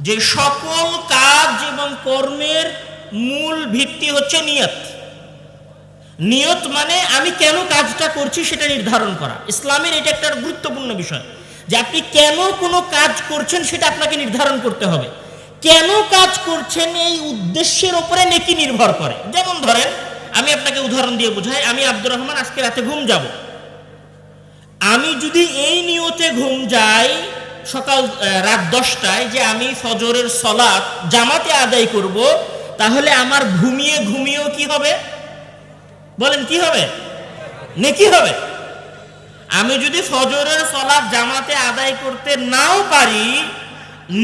যে সকল কাজ এবং কর্মের মূল ভিত্তি হচ্ছে নিয়ত। নিয়ত মানে আমি কেন কাজটা করছি সেটা নির্ধারণ করা। ইসলামের এটা একটা গুরুত্বপূর্ণ বিষয় যে আপনি কেন কোনো কাজ করছেন সেটা আপনাকে নির্ধারণ করতে হবে। কেন কাজ করছেন এই উদ্দেশ্যের ওপরে নেকি নির্ভর করে। যেমন ধরেন, আমি আপনাকে উদাহরণ দিয়ে বোঝাই, আমি আব্দুর রহমান আজকে রাতে ঘুম যাব। আমি যদি এই নিয়তে ঘুম যাই সকাল রাত দশটায় যে আমি ফজরের সলাৎ জামাতে আদায় করব, তাহলে আমার ঘুমিয়ে ঘুমিয়েও কি হবে? বলেন, কি হবে? নেকি হবে? আমি যদি ফজরের সলাৎ জামাতে আদায় করতে নাও পারি,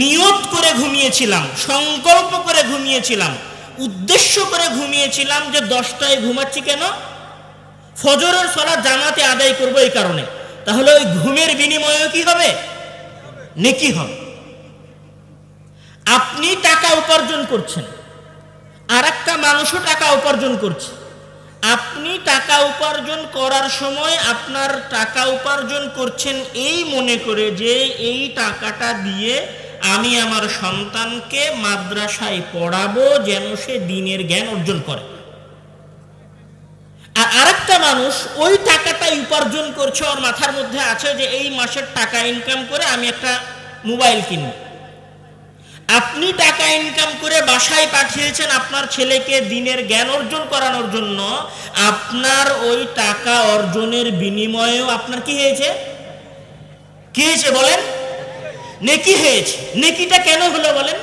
নিয়ত করে ঘুমিয়েছিলাম, সংকল্প করে ঘুমিয়েছিলাম, উদ্দেশ্য করে ঘুমিয়েছিলাম যে দশটায় ঘুমাচ্ছি কেন? ফজরের সলাৎ জামাতে আদায় করব এই কারণে। তাহলে ওই ঘুমের বিনিময়ে কি হবে? নেকি হন। আপনি টাকা উপার্জন করছেন আর একটা মানুষও টাকা উপার্জন করছে। আপনি টাকা উপার্জন করার সময় আপনার টাকা উপার্জন করছেন এই মনে করে যে এই টাকাটা দিয়ে আমি আমার সন্তানকে মাদ্রাসায় পড়াবো যেন সে দিনের জ্ঞান অর্জন করে। আর আরেকটা মানুষ ওই টাকাটাই উপার্জন করছে, ওর মাথার মধ্যে আছে যে এই মাসের টাকা ইনকাম করে আমি একটা মোবাইল কিনব আপনি টাকা ইনকাম করে বাসায় পাঠিয়েছেন আপনার ছেলেকে দিনের জ্ঞান অর্জন করানোর জন্য, আপনার ওই টাকা অর্জনের বিনিময়েও আপনার কি হয়েছে? কি হয়েছে বলেন? নেকি হয়েছে। নেকিটা কেন হলো বলেন?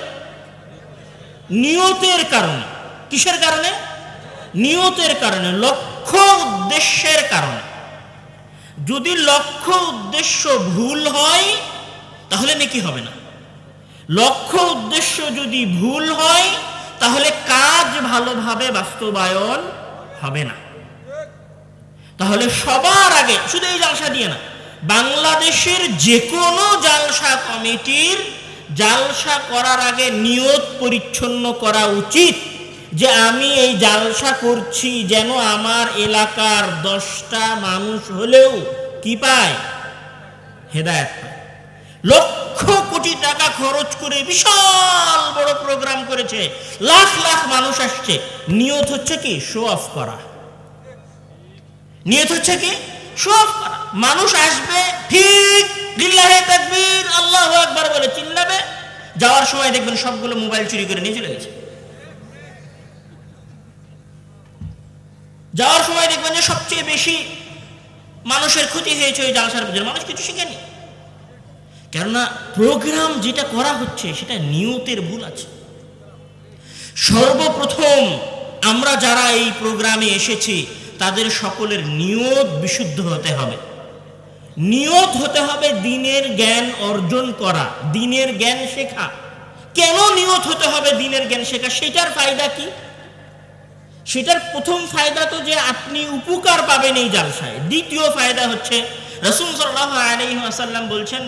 নিয়তের কারণে। কিসের কারণে? নিয়তের কারণে, লক্ষ্য উদ্দেশ্যের কারণে। যদি লক্ষ্য উদ্দেশ্য ভুল হয় তাহলে নেকি হবে না। লক্ষ্য উদ্দেশ্য যদি ভুল হয়, তাহলে কাজ ভালোভাবে বাস্তবায়ন হবে না। তাহলে সবার আগে শুধু এই জালসা দিয়ে না, বাংলাদেশের যে কোনো জালসা কমিটির জালসা করার আগে নিয়ত পরিচ্ছন্ন করা উচিত যে আমি এই জালসা করছি যেন আমার এলাকার দশটা মানুষ হলেও কি পায়? হেদায়ত পায়। লক্ষ কোটি টাকা খরচ করে বিশাল বড় প্রোগ্রাম করেছে। লাখ লাখ মানুষ আসছে। নিয়ত হচ্ছে কি? শো অফ করা। নিয়ত হচ্ছে কি? শো অফ করা। মানুষ আসবে, ঠিক লিল্লাহে তাকবীর, আল্লাহু আকবার বলে চিল্লাবে। যাওয়ার সময় দেখবেন সবগুলো মোবাইল চুরি করে নিয়ে চলে গেছে। যাওয়ার সময় দেখবেন যে সবচেয়ে বেশি মানুষের ক্ষতি হয়েছে ওই জালসার মানুষ কিছু শিখেনি। কেননা প্রোগ্রাম যেটা করা হচ্ছে সেটা নিয়তের ভুল আছে। সর্বপ্রথম আমরা যারা এই প্রোগ্রামে এসেছি, তাদের সকলের নিয়ত বিশুদ্ধ হতে হবে। নিয়ত হতে হবে দিনের জ্ঞান অর্জন করা, দিনের জ্ঞান শেখা। কেন নিয়ত হতে হবে দিনের জ্ঞান শেখা? সেটার ফায়দা কি? সেটার প্রথম ফায়দা তো যে আপনি উপকার পাবেন এই জালসায়। দ্বিতীয় ফায়দা হচ্ছে রসুল বলছেন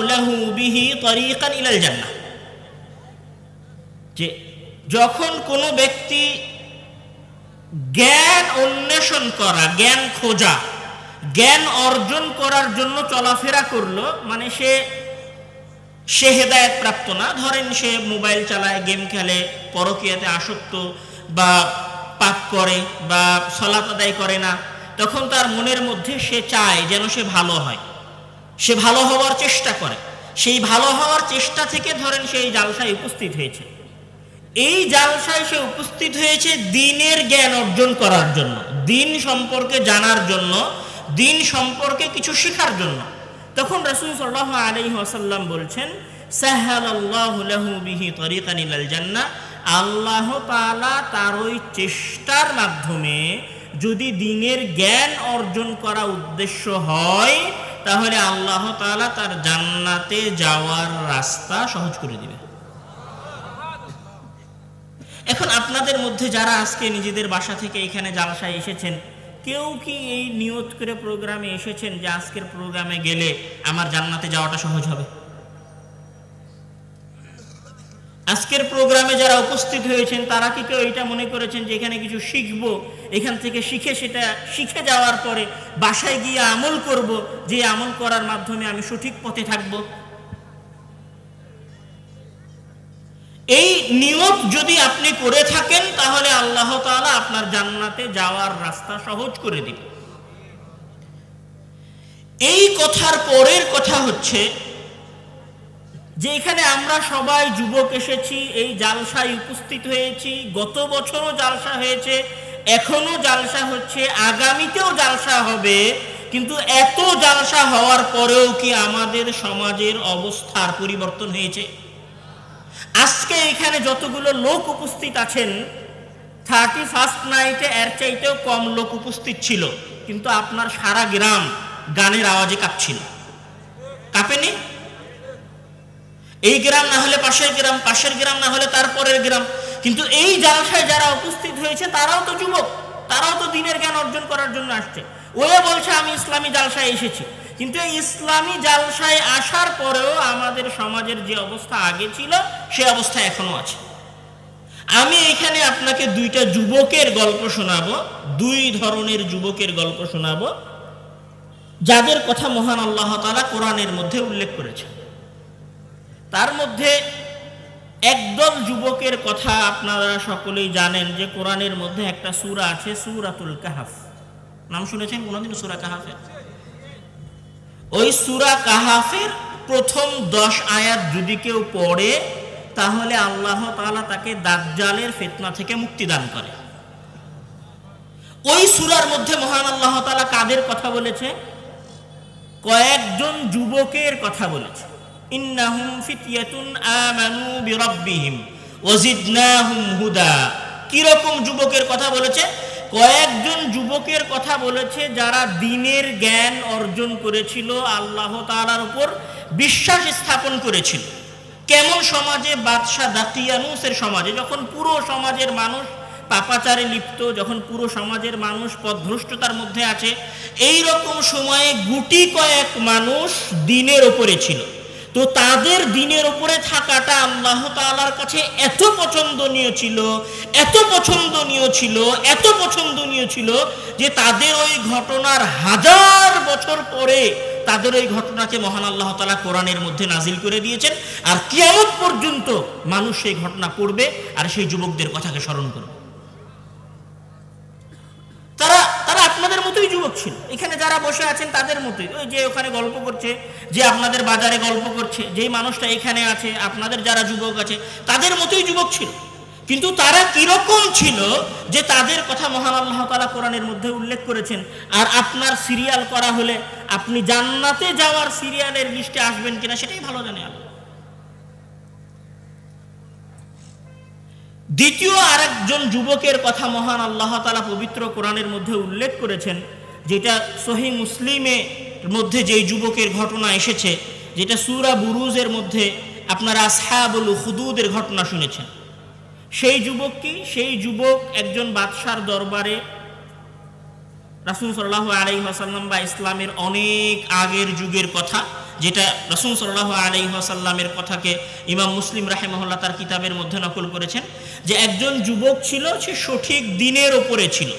লাহু যে যখন কোনো ব্যক্তি জ্ঞান অন্বেষণ করা, জ্ঞান খোঁজা, জ্ঞান অর্জন করার জন্য চলাফেরা করল মানে সে সে হেদায়ত প্রাপ্ত না। ধরেন সে মোবাইল চালায়, গেম খেলে, পরকীয়াতে আসক্ত বা করে বা সলাত আদায় করে না, তখন তার মনের মধ্যে সে চায় যেন সে ভালো হয়। সে ভালো হওয়ার চেষ্টা করে। সেই ভালো হওয়ার চেষ্টা থেকে ধরেন সেই জালসায় উপস্থিত হয়েছে। এই জালসায় সে উপস্থিত হয়েছে দিনের জ্ঞান অর্জন করার জন্য, দিন সম্পর্কে জানার জন্য, দিন সম্পর্কে কিছু শেখার জন্য। তখন রাসূল সাল্লাল্লাহু আলাইহি ওয়াসাল্লাম বলছেন, সাহালাল্লাহু লাহু বিহি তরিকান ইলাল জান্নাহ। আল্লাহ তাআলা তার ওই চেষ্টার মাধ্যমে যদি দিনের জ্ঞান অর্জন করা উদ্দেশ্য হয়, তাহলে আল্লাহ তাআলা তার জান্নাতে যাওয়ার রাস্তা সহজ করে দিবে। এখন আপনাদের মধ্যে যারা আজকে নিজেদের বাসা থেকে এখানে জালসায় এসেছেন, কেউ কি এই নিয়ত করে প্রোগ্রামে এসেছেন যে আজকের প্রোগ্রামে গেলে আমার জান্নাতে যাওয়াটা সহজ হবে? আজকের প্রোগ্রামে যারা উপস্থিত হয়েছেন, তারা কি কেউ এটা মনে করেছেন যে এখানে কিছু শিখব? এখান থেকে শিখে সেটা, শিখে যাওয়ার পরে বাসায় গিয়ে আমল করব, যে আমল করার মাধ্যমে আমি সঠিক পথে থাকব? এই নিয়ত যদি আপনি করে থাকেন, তাহলে আল্লাহ তাআলা আপনার জান্নাতে যাওয়ার রাস্তা সহজ করে দিবে। এই কথার পরের কথা হচ্ছে যে এখানে আমরা সবাই যুবক এসেছি, এই জালসায় উপস্থিত হয়েছি, গত বছরও জালসা হয়েছে এখনও জালসা হচ্ছে, আগামীতেও জালসা হবে, কিন্তু এত জালসা হওয়ার পরেও কি আমাদের সমাজের অবস্থার পরিবর্তন হয়েছে? আজকে এখানে যতগুলো লোক উপস্থিত আছেন থার্টি ফার্স্ট নাইটে এর চাইতেও কম লোক উপস্থিত ছিল, কিন্তু আপনার সারা গ্রাম গানের আওয়াজে কাঁপছিল। কাঁপেনি? এই গ্রাম না হলে পাশের গ্রাম পাশের গ্রাম না হলে তারপরের গ্রাম। কিন্তু এই জালসায় যারা উপস্থিত হয়েছে, তারাও তো যুবক, তারাও তো দিনের জ্ঞান অর্জন করার জন্য আসছে। ওরা বলছে, আমি ইসলামী জালসায় এসেছি। কিন্তু এই ইসলামী জালসায় আসার পরেও আমাদের সমাজের যে অবস্থা আগে ছিল, সে অবস্থা এখনও আছে। আমি এখানে আপনাকে দুইটা যুবকের গল্প শোনাবো, দুই ধরনের যুবকের গল্প শোনাবো, যাদের কথা মহান আল্লাহ তাআলা কোরআনের মধ্যে উল্লেখ করেছেন। তার মধ্যে একদল যুবকের কথা আপনারা সকলেই জানেন যে কোরআনের মধ্যে একটা সূরা আছে, সূরাতুল কাহাফ। নাম শুনেছেন কোনোদিন সূরা কাহাফের? ওই সূরা কাহাফের প্রথম দশ আয়াত যদি কেউ পড়ে, তাহলে আল্লাহ তাআলা তাকে দাজ্জালের ফেতনা থেকে মুক্তি দান করে। ওই সুরার মধ্যে মহান আল্লাহ তাআলা কাদের কথা বলেছে? কয়েকজন যুবকের কথা বলেছে। ইন্নাহুম ফিতয়াতুন আমানু বিরাব্বিহিম ওয়াজিদনাহুম হুদা। কীরকম যুবকের কথা বলেছে? কয়েকজন যুবকের কথা বলেছে যারা দিনের জ্ঞান অর্জন করেছিল, আল্লাহ তাআলার উপর বিশ্বাস স্থাপন করেছিল। কেমন সমাজে? বাদশাহ দাকিয়ানুসের সমাজে। যখন পুরো সমাজের মানুষ পাপাচারে লিপ্ত, যখন পুরো সমাজের মানুষ পথভ্রষ্টতার মধ্যে আছে এই রকম সময়ে গুটি কয়েক মানুষ দিনের ওপরে ছিল। তো তাদের দিনের ওপরে থাকাটা আল্লাহ তাআলার কাছে এত পছন্দনীয় ছিল, এত পছন্দনীয় ছিল, এত পছন্দনীয় ছিল যে তাদের ওই ঘটনার হাজার বছর পরে তাদের ওই ঘটনাকে মহান আল্লাহ তালা কোরআনের মধ্যে নাজিল করে দিয়েছেন। আর কিয়ামত পর্যন্ত মানুষ সেই ঘটনা পড়বে আর সেই যুবকদের কথাকে স্মরণ করবে। মতোই যুবক ছিল এখানে যারা বসে আছেন তাদের মতোই। ওই যে ওখানে গল্প করছে, যে আপনাদের বাজারে গল্প করছে, যেই মানুষটা এখানে আছে, আপনাদের যারা যুবক আছে, তাদের মতোই যুবক ছিল। কিন্তু তারা কীরকম ছিল যে তাদের কথা মহান আল্লাহ তাআলা কোরআনের মধ্যে উল্লেখ করেছেন, আর আপনার সিরিয়াল করা হলে আপনি জান্নাতে যাওয়ার সিরিয়ালের লিস্টে আসবেন কিনা সেটাই ভালো জানে আল্লাহ। দ্বিতীয় আরেকজন যুবকের কথা মহান আল্লাহ তালা পবিত্র কোরআনের মধ্যে উল্লেখ করেছেন যেটা সহি মুসলিমের মধ্যে যেই যুবকের ঘটনা এসেছে, যেটা সুরা বুরুজের মধ্যে আপনারা আসহাবুল হুদুদের ঘটনা শুনেছেন। সেই যুবক কি? সেই যুবক একজন বাদশার দরবারে রাসুল সাল্লাহ আলাই আসাল্লাম বা ইসলামের অনেক আগের যুগের কথা, যেটা রসুল সাল্লাহ আলাই আসাল্লামের কথাকে ইমাম মুসলিম রাহেমহল্লা তার কিতাবের মধ্যে নকল করেছেন, যে একজন যুবক ছিল, সে সঠিক দিনের ওপরে ছিল।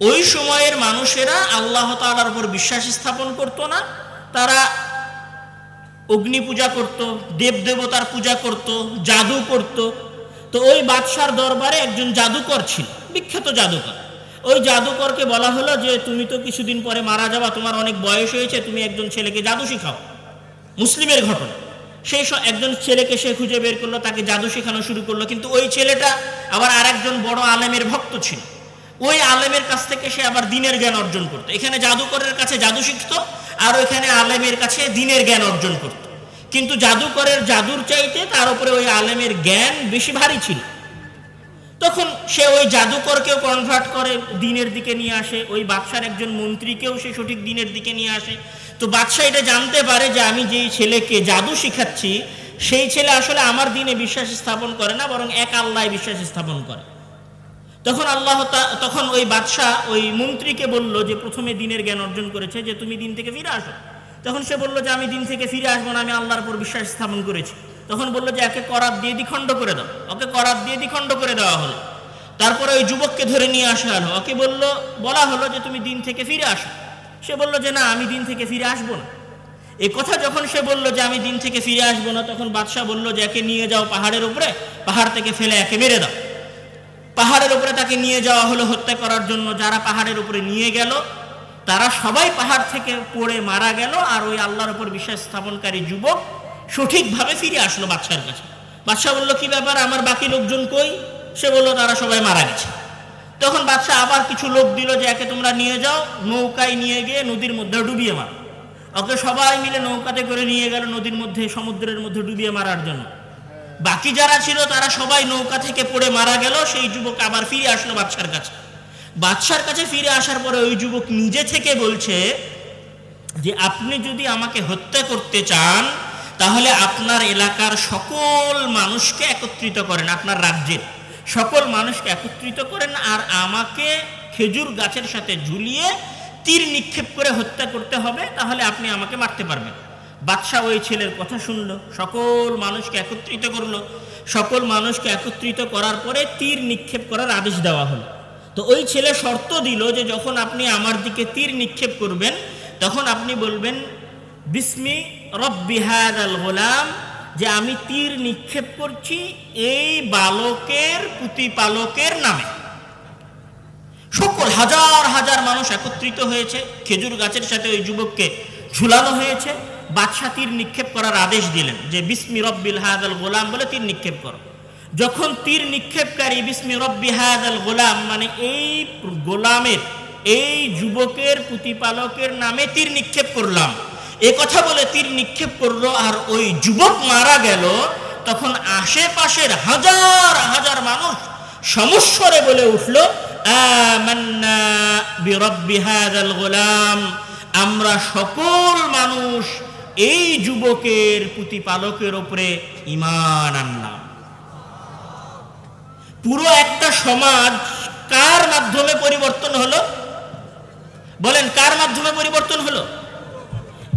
ওই সময়ের মানুষেরা আল্লাহ তালার উপর বিশ্বাস স্থাপন করতো না। তারা অগ্নি পূজা করত দেব দেবতার পূজা করত, জাদু করত। তো ওই বাদশার দরবারে একজন জাদুকর ছিল, বিখ্যাত জাদুকর। ওই জাদুকরকে বলা হলো যে, তুমি তো কিছুদিন পরে মারা যাবা, তোমার অনেক বয়স হয়েছে, তুমি একজন ছেলেকে জাদু শিখাও। মুসলিমের ঘটনা। সেই একজন ছেলেকে সে খুঁজে বের করল, তাকে জাদু শেখানো শুরু করল। কিন্তু ওই ছেলেটা আবার আরেকজন বড় আলেমের ভক্ত ছিল। ওই আলেমের কাছ থেকে সে আবার দিনের জ্ঞান অর্জন করতো। এখানে জাদুকরের কাছে জাদু শিখতো আর ওইখানে আলেমের কাছে দিনের জ্ঞান অর্জন করত। কিন্তু জাদুকরের জাদুর চাইতে তার উপরে ওই আলেমের জ্ঞান বেশি ভারী ছিল। তখন সে ওই জাদুকরকেও কনভার্ট করে, দিনের দিকে নিয়ে আসে। ওই বাদশার একজন মন্ত্রীকেও সে সঠিক দিনের দিকে নিয়ে আসে। তো বাদশাহ এটা জানতে পারে যে আমি যেই ছেলেকে জাদু শিখাচ্ছি, সেই ছেলে আসলে আমার দিনে বিশ্বাস স্থাপন করে না, বরং এক আল্লাহ বিশ্বাস স্থাপন করে। তখন আল্লাহ তখন ওই বাদশাহ ওই মন্ত্রীকে বলল যে প্রথমে দিনের জ্ঞান অর্জন করেছে যে তুমি দিন থেকে ফিরে আসো। তখন সে বলল যে আমি দিন থেকে ফিরে আসব না, আমি আল্লাহর উপর বিশ্বাস স্থাপন করেছি। তখন বলল যে একে করাত দিয়ে দ্বিখণ্ড করে দাও, ওকে করাত দিয়ে দ্বিখণ্ড করে দেওয়া হলো। তারপরে ওই যুবককে ধরে নিয়ে আসা হলো, ওকে বলল, বলা হলো যে তুমি দিন থেকে ফিরে আসো। সে বলল যে না, আমি দিন থেকে ফিরে আসব না। এই কথা যখন সে বলল যে আমি দিন থেকে ফিরে আসব না, তখন বাদশাহ বলল যে একে নিয়ে যাও পাহাড়ের উপরে, পাহাড় থেকে ফেলে একে মেরে দাও। পাহাড়ের উপরে তাকে নিয়ে যাওয়া হলো, হত্যা করার জন্য যারা পাহাড়ের উপরে নিয়ে গেল, তারা সবাই পাহাড় থেকে পড়ে মারা গেল আর ওই আল্লাহর উপর বিশ্বাস স্থাপনকারী যুবক সঠিকভাবে ফিরে আসলো বাদশার কাছে। বাদশাহ বলল, কি ব্যাপার? আমার বাকি লোকজন কই? সে বলল, তারা সবাই মারা গেছে। তখন বাদশাহ আবার কিছু লোক দিল যে, একে তোমরা নিয়ে যাও, নৌকায় নিয়ে গিয়ে নদীর মধ্যে ডুবিয়ে মারো। ওকে সবাই মিলে নৌকাতে করে নিয়ে গেল নদীর মধ্যে, সমুদ্রের মধ্যে ডুবিয়ে মারার জন্য। বাকি যারা ছিল, তারা সবাই নৌকা থেকে পড়ে মারা গেল। সেই যুবক আবার ফিরে আসলো বাদশার কাছে। বাদশার কাছে ফিরে আসার পরে ওই যুবক নিজে থেকে বলছে যে, আপনি যদি আমাকে হত্যা করতে চান, তাহলে আপনার এলাকার সকল মানুষকে একত্রিত করেন, আপনার রাজ্যের সকল মানুষকে একত্রিত করেন আর আমাকে খেজুর গাছের সাথে ঝুলিয়ে তীর নিক্ষেপ করে হত্যা করতে হবে, তাহলে আপনি আমাকে মারতে পারবেন। বাদশাহ ওই ছেলের কথা শুনলো। সকল মানুষকে একত্রিত করল। সকল মানুষকে একত্রিত করার পরে তীর নিক্ষেপ করার আদেশ দেওয়া হলো। তো ওই ছেলে শর্ত দিল যে যখন আপনি আমার দিকে তীর নিক্ষেপ করবেন, তখন আপনি বলবেন, বিস্মি রব্বি হাদাল গোলাম, যে আমি তীর নিক্ষেপ করছি এই বালকের প্রতিপালকের নামে। সকল হাজার হাজার মানুষ একত্রিত হয়েছে। খেজুর গাছের সাথে ওই যুবককে ঝুলানো হয়েছে। বাদশাহ তীর নিক্ষেপ করার আদেশ দিলেন যে, বিস্মি রব্বিল হাদাল গোলাম বলে তীর নিক্ষেপ করো। যখন তীর নিক্ষেপকারী বিস্মি রব্বি হাদাল গোলাম মানে এই গোলামের, এই যুবকের প্রতিপালকের নামে তীর নিক্ষেপ করলাম। এ কথা বলে তীর নিক্ষেপ করল আর ওই যুবক মারা গেল। তখন আশেপাশের হাজার হাজার মানুষ সমস্বরে বলে উঠল আমরা সকল মানুষ এই যুবকের প্রতিপালকের উপরে ইমান আনলাম। পুরো একটা সমাজ কার মাধ্যমে পরিবর্তন হলো? বলেন, কার মাধ্যমে পরিবর্তন হলো?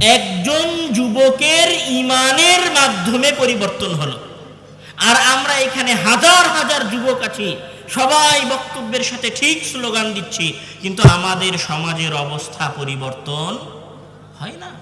একজন যুবকের ইমানের মাধ্যমে পরিবর্তন হলো। আর আমরা এখানে হাজার হাজার যুবক আছি, সবাই বক্তব্যের সাথে ঠিক স্লোগান দিচ্ছি, কিন্তু আমাদের সমাজের অবস্থা পরিবর্তন হয় না।